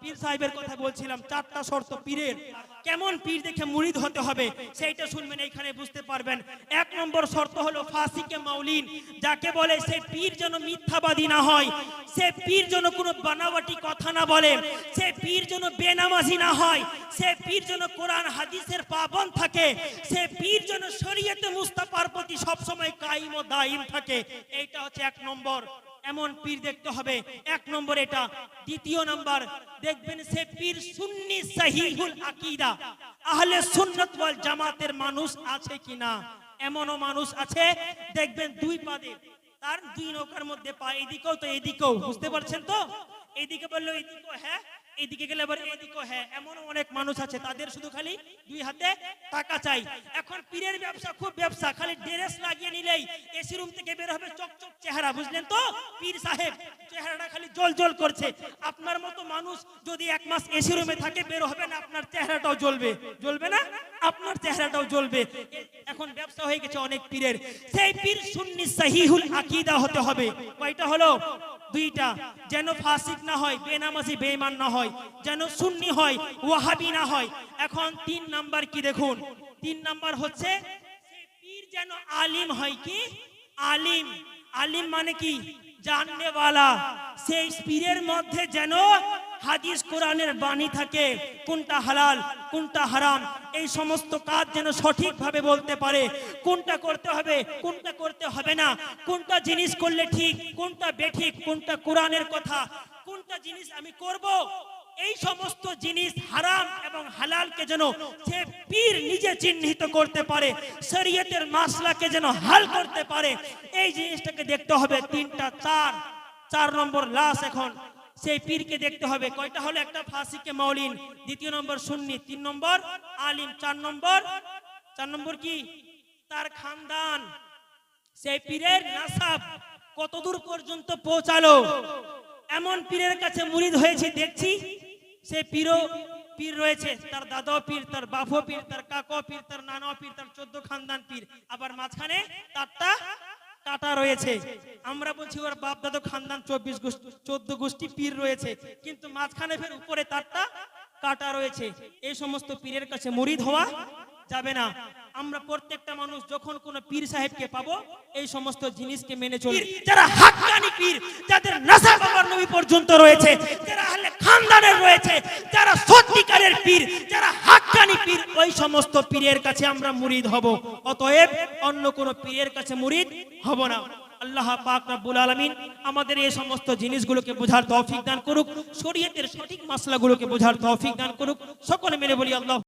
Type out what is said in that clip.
পীর সাহেবের কথা বলছিলাম, চারটা শর্ত পীরের। কেমন পীর দেখে মুরিদ হতে হবে, সেইটা শুনবেন, এইখানে বুঝতে পারবেন। এক নম্বর শর্ত হলো ফাসিকে মাউলিন যাকে বলে সে পীর যেন মিথ্যাবাদী না হয়, সে পীর যেন কোনো বানাওয়াটি কথা না বলে, সে পীর যেন বেনামাজি না হয়, সে পীর যেন কোরআন, হাদিসের পাবন থাকে, সে পীর যেন শরীয়তে মুস্তাফার প্রতি সবসময় কাইম ও দাইম থাকে, এইটা হচ্ছে এক নম্বর। এমন পীর দেখতে হবে। এক নম্বর এটা। দ্বিতীয় নম্বর, দেখবেন সে পীর সুন্নি সাহিহুল আকীদা। আহলে সুন্নাত ওয়াল জামাতের মানুষ আছে কিনা? এমনও মানুষ আছে, দেখবেন দুই পাদে। তার দুই নৌকার মধ্যে পা এদিকেও তো এদিকেও, বুঝতে পারছেন তো? এদিকে বলল, এদিকেও হ্যাঁ? এদিকে গেলে আবার এদিকেও হ্যাঁ এমনও অনেক মানুষ আছে, তাদের শুধু খালি দুই হাতে টাকা চাই। এখন পীরের ব্যবসা খুব ব্যবসা, খালি ড্রেস লাগিয়ে নিলেই এসি রুম থেকে বের হবে চকচক চেহারা, বুঝলেন তো? পীর সাহেব, চেহারাটা খালি জল জল করছে। আপনার মতো মানুষ যদি এক মাস এসি রুমে থাকে, বের হবে না, আপনার চেহারাটাও জ্বলবে। জ্বলবে না? আপনার চেহারাটাও জ্বলবে। এখন ব্যবসা হয়ে গেছে অনেক পীরের। সেই পীর সুন্নি সাহিহুল আকীদা হতে হবে। কয়টা হলো? দুইটা, যেন ফাসিক না হয়, বেনামাজি, বেঈমান না হয়, যেন সুন্নি হয়, ওয়াহাবি না হয়। এখন তিন নাম্বার কি দেখুন? তিন নাম্বার হচ্ছে পীর যেন আলিম হয় কি? আলিম। আলিম মানে কি? জাননেওয়ালা। সেই পীরের মধ্যে যেন হাদিস কোরআনের বাণী থাকে, কোনটা হালাল, কোনটা হারাম, এই সমস্ত কাজ যেন সঠিকভাবে বলতে পারে। কোনটা করতে হবে, কোনটা করতে হবে না, কোনটা জিনিস করলে ঠিক, কোনটা বেঠিক, কোনটা কোরআনের কথা, কোনটা জিনিস আমি করব? এই সমস্ত জিনিস হারাম এবং হালালকে যেন সে পীর নিজে চিহ্নিত করতে পারে, শরীয়তের মাসলাকে যেন হাল করতে পারে। এই জিনিসটাকে দেখতে হবে তিনটা চার চার নম্বর লাশ এখন। সেই পীরকে দেখতে হবে। কয়টা হলো? একটা ফাসিকে মাউলিন দ্বিতীয় নম্বর সুন্নি, তিন নম্বর আলিম, চার নম্বর চার নম্বর কি? তার খানদান। সেই পীরের নাসাব কতদূর পর্যন্ত পৌঁছালো? এমন পীরের কাছে মুরিদ হয়েছে, দেখছি। সে পীরও পীর রয়েছে। তার দাদাও পীর, তার বাপও পীর, তার কাকাও পীর, তার নানাও পীর, তার চোদ্দ খানদান পীর। আবার মাঝখানে তারটা কাটা রয়েছে। আমরা বলছি ওর বাপ দাদু খানদান চব্বিশ গোষ্ঠী, চোদ্দ গোষ্ঠী পীর রয়েছে, কিন্তু মাঝখানে ফের উপরে তারটা কাটা রয়েছে। এই সমস্ত পীরের কাছে মুরিদ হওয়া যাবে না। আমরা প্রত্যেকটা মানুষ যখন কোন পীর সাহেবকে পাবো, এই সমস্ত জিনিসকে মেনে চলি। যারা হাক্কানি পীর, যাদের নাসাব আমার নবী পর্যন্ত রয়েছে, যারা আহলে খানদানের রয়েছে, যারা সত্যিকারের পীর, যারা হাক্কানি পীর, ওই সমস্ত পীরের কাছে আমরা মুরিদ হব। অতএব অন্য কোন পীরের কাছে মুরিদ হব না। আল্লাহ পাক রব্বুল আলামিন আমাদের এই সমস্ত জিনিসগুলোকে বোঝার তৌফিক দান করুক, শরীয়তের সঠিক মাসলাগুলোকে বোঝার তৌফিক দান করুক। সকলে মিলে বলি আল্লাহ